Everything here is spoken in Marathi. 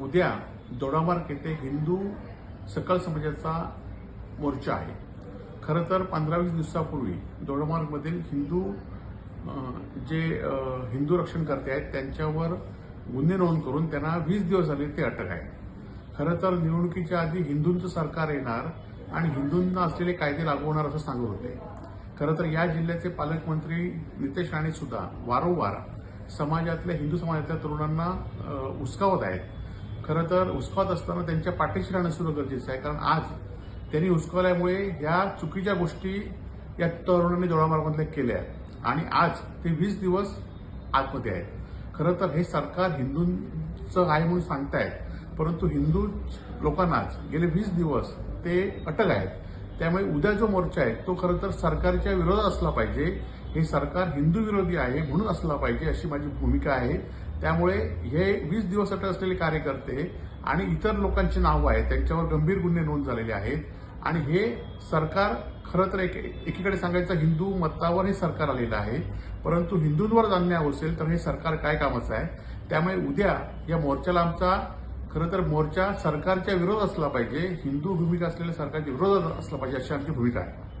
उद्या दोडामार्ग येथे हिंदू सकल समाजाचा मोर्चा आहे. खरं तर पंधरा वीस दिवसापूर्वी दोडामार्गमधील हिंदू जे हिंदू रक्षणकर्ते आहेत त्यांच्यावर गुन्हे नोंद करून त्यांना वीस दिवस झाले ते अटक आहे. खरं तर निवडणुकीच्या आधी हिंदूंचं सरकार येणार आणि हिंदूंना असलेले कायदे लागू होणार असं सांगत होते. खरं तर या जिल्ह्याचे पालकमंत्री नितेश राणे सुद्धा वारंवार समाजातल्या हिंदू समाजातल्या तरुणांना अ, आहेत. खरं तर हुसकावत असताना त्यांच्या पाठीशी राहणं सुरू गरजेचं आहे. कारण आज त्यांनी हुसकावल्यामुळे ह्या चुकीच्या गोष्टी या तरुणांनी दोडामार्गमधल्या केल्या. आहेत आणि आज ते वीस दिवस आतमध्ये आहेत. खरं तर हे सरकार हिंदूंचं आहे म्हणून सांगतायत. परंतु हिंदू लोकांनाच गेले वीस दिवस ते अटक आहेत. त्यामुळे उद्या जो मोर्चा आहे तो खरं तर सरकारच्या विरोधात असला पाहिजे. हे सरकार हिंदू विरोधी आहे म्हणून असला पाहिजे अशी माझी भूमिका आहे. त्यामुळे हे वीस दिवस अटक असलेले कार्यकर्ते आणि इतर लोकांची नावं आहेत त्यांच्यावर गंभीर गुन्हे नोंद झालेले आहेत. आणि हे सरकार खरं तर एक एकीकडे सांगायचं हिंदू मतावर हे सरकार आलेलं आहे. परंतु हिंदूंवर अन्याय असेल तर हे सरकार काय कामाचं आहे? त्यामुळे उद्या या मोर्चाला आमचा खरं तर मोर्चा सरकारच्या विरोध असला पाहिजे हिंदू भूमिका असलेल्या सरकारच्या विरोधात असला पाहिजे अशी आमची भूमिका आहे.